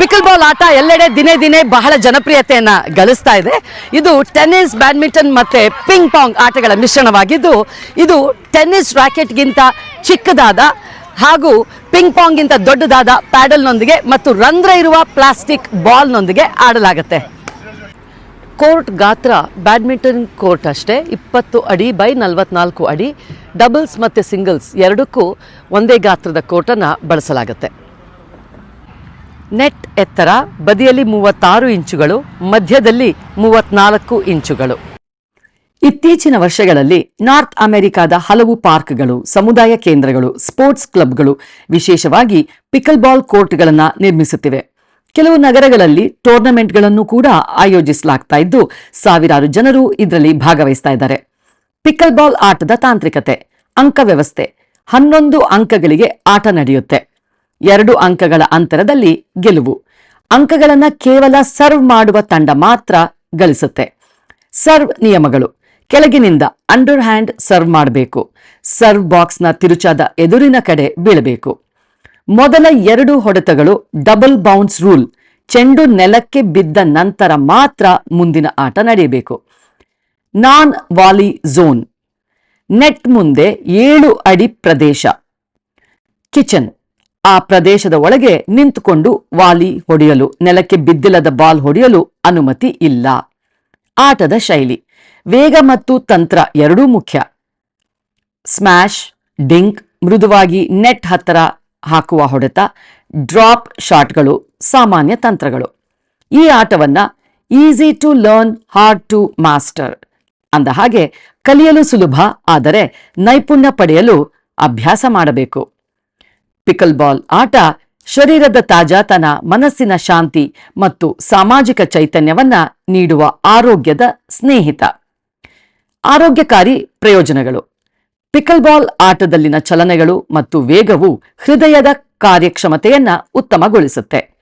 Pickle ball ಆಟ ಎಲ್ಲೆಡೆ ದಿನೇ ದಿನೇ ಬಹಳ ಜನಪ್ರಿಯತೆಯನ್ನ ಗಳಿಸ್ತಾ ಇದೆ. ಇದು ಟೆನ್ನಿಸ್ ಬ್ಯಾಡ್ಮಿಂಟನ್ ಮತ್ತೆ ಪಿಂಗ್ ಪಾಂಗ್ ಆಟಗಳ ಮಿಶ್ರಣವಾಗಿದ್ದು, ಇದು ಟೆನ್ನಿಸ್ ರ್ಯಾಕೆಟ್ಗಿಂತ ಚಿಕ್ಕದಾದ ಹಾಗೂ ಪಿಂಗ್ ಪಾಂಗ್ಗಿಂತ ದೊಡ್ಡದಾದ ಪ್ಯಾಡಲ್ನೊಂದಿಗೆ ಮತ್ತು ರಂಧ್ರ ಇರುವ ಪ್ಲಾಸ್ಟಿಕ್ ಬಾಲ್ನೊಂದಿಗೆ ಆಡಲಾಗುತ್ತೆ. ಕೋರ್ಟ್ ಗಾತ್ರ ಬ್ಯಾಡ್ಮಿಂಟನ್ ಕೋರ್ಟ್ ಅಷ್ಟೇ, ಇಪ್ಪತ್ತು ಅಡಿ ಬೈ ನಲವತ್ನಾಲ್ಕು ಅಡಿ, ಡಬಲ್ಸ್ ಮತ್ತು ಸಿಂಗಲ್ಸ್ ಎರಡಕ್ಕೂ ಒಂದೇ ಗಾತ್ರದ ಕೋರ್ಟನ್ನು ಬಳಸಲಾಗುತ್ತೆ. ನೆಟ್ ಎತ್ತರ ಬದಿಯಲ್ಲಿ ಮೂವತ್ತಾರು ಇಂಚುಗಳು, ಮಧ್ಯದಲ್ಲಿ ಮೂವತ್ನಾಲ್ಕು ಇಂಚುಗಳು. ಇತ್ತೀಚಿನ ವರ್ಷಗಳಲ್ಲಿ ನಾರ್ತ್ ಅಮೆರಿಕಾದ ಹಲವು ಪಾರ್ಕ್ಗಳು, ಸಮುದಾಯ ಕೇಂದ್ರಗಳು, ಸ್ಪೋರ್ಟ್ಸ್ ಕ್ಲಬ್ಗಳು ವಿಶೇಷವಾಗಿ ಪಿಕಲ್ ಬಾಲ್ ಕೋರ್ಟ್ಗಳನ್ನು ನಿರ್ಮಿಸುತ್ತಿವೆ. ಕೆಲವು ನಗರಗಳಲ್ಲಿ ಟೂರ್ನಮೆಂಟ್ಗಳನ್ನು ಕೂಡ ಆಯೋಜಿಸಲಾಗ್ತಾ ಇದ್ದು, ಸಾವಿರಾರು ಜನರು ಇದರಲ್ಲಿ ಭಾಗವಹಿಸ್ತಾ ಇದ್ದಾರೆ. ಪಿಕಲ್ ಬಾಲ್ ಆಟದ ತಾಂತ್ರಿಕತೆ ಅಂಕ ವ್ಯವಸ್ಥೆ ಹನ್ನೊಂದು ಅಂಕಗಳಿಗೆ ಆಟ ನಡೆಯುತ್ತೆ. ಎರಡು ಅಂಕಗಳ ಅಂತರದಲ್ಲಿ ಗೆಲುವು. ಅಂಕಗಳನ್ನು ಕೇವಲ ಸರ್ವ್ ಮಾಡುವ ತಂಡ ಮಾತ್ರ ಗಳಿಸುತ್ತೆ. ಸರ್ವ್ ನಿಯಮಗಳು. ಕೆಳಗಿನಿಂದ ಅಂಡರ್ ಹ್ಯಾಂಡ್ ಸರ್ವ್ ಮಾಡಬೇಕು. ಸರ್ವ್ ಬಾಕ್ಸ್ನ ತಿರುಚಾದ ಎದುರಿನ ಕಡೆ ಬೀಳಬೇಕು. ಮೊದಲ ಎರಡು ಹೊಡೆತಗಳು ಡಬಲ್ ಬೌನ್ಸ್ ರೂಲ್. ಚೆಂಡು ನೆಲಕ್ಕೆ ಬಿದ್ದ ನಂತರ ಮಾತ್ರ ಮುಂದಿನ ಆಟ ನಡೆಯಬೇಕು. ನಾನ್ ವಾಲಿ ಝೋನ್. ನೆಟ್ ಮುಂದೆ ಏಳು ಅಡಿ ಪ್ರದೇಶ. ಕಿಚನ್. ಆ ಪ್ರದೇಶದ ಒಳಗೆ ನಿಂತುಕೊಂಡು ವಾಲಿ ಹೊಡೆಯಲು, ನೆಲಕ್ಕೆ ಬಿದ್ದಿಲ್ಲದ ಬಾಲ್ ಹೊಡೆಯಲು ಅನುಮತಿ ಇಲ್ಲ. ಆಟದ ಶೈಲಿ. ವೇಗ ಮತ್ತು ತಂತ್ರ ಎರಡೂ ಮುಖ್ಯ. ಸ್ಮ್ಯಾಶ್, ಡಿಂಕ್, ಮೃದುವಾಗಿ ನೆಟ್ ಹತ್ತರ ಹಾಕುವ ಹೊಡೆತ, ಡ್ರಾಪ್ ಶಾಟ್ಗಳು ಸಾಮಾನ್ಯ ತಂತ್ರಗಳು. ಈ ಆಟವನ್ನ easy to learn, hard to master ಅಂದ ಹಾಗೆ ಕಲಿಯಲು ಸುಲಭ, ಆದರೆ ನೈಪುಣ್ಯ ಪಡೆಯಲು ಅಭ್ಯಾಸ ಮಾಡಬೇಕು. ಪಿಕಲ್ ಬಾಲ್ ಆಟ ಶರೀರದ ತಾಜಾತನ, ಮನಸ್ಸಿನ ಶಾಂತಿ ಮತ್ತು ಸಾಮಾಜಿಕ ಚೈತನ್ಯವನ್ನ ನೀಡುವ ಆರೋಗ್ಯದ ಸ್ನೇಹಿತ. ಆರೋಗ್ಯಕಾರಿ ಪ್ರಯೋಜನಗಳು. ಪಿಕಲ್ ಬಾಲ್ ಆಟದಲ್ಲಿನ ಚಲನೆಗಳು ಮತ್ತು ವೇಗವು ಹೃದಯದ ಕಾರ್ಯಕ್ಷಮತೆಯನ್ನ ಉತ್ತಮಗೊಳಿಸುತ್ತೆ.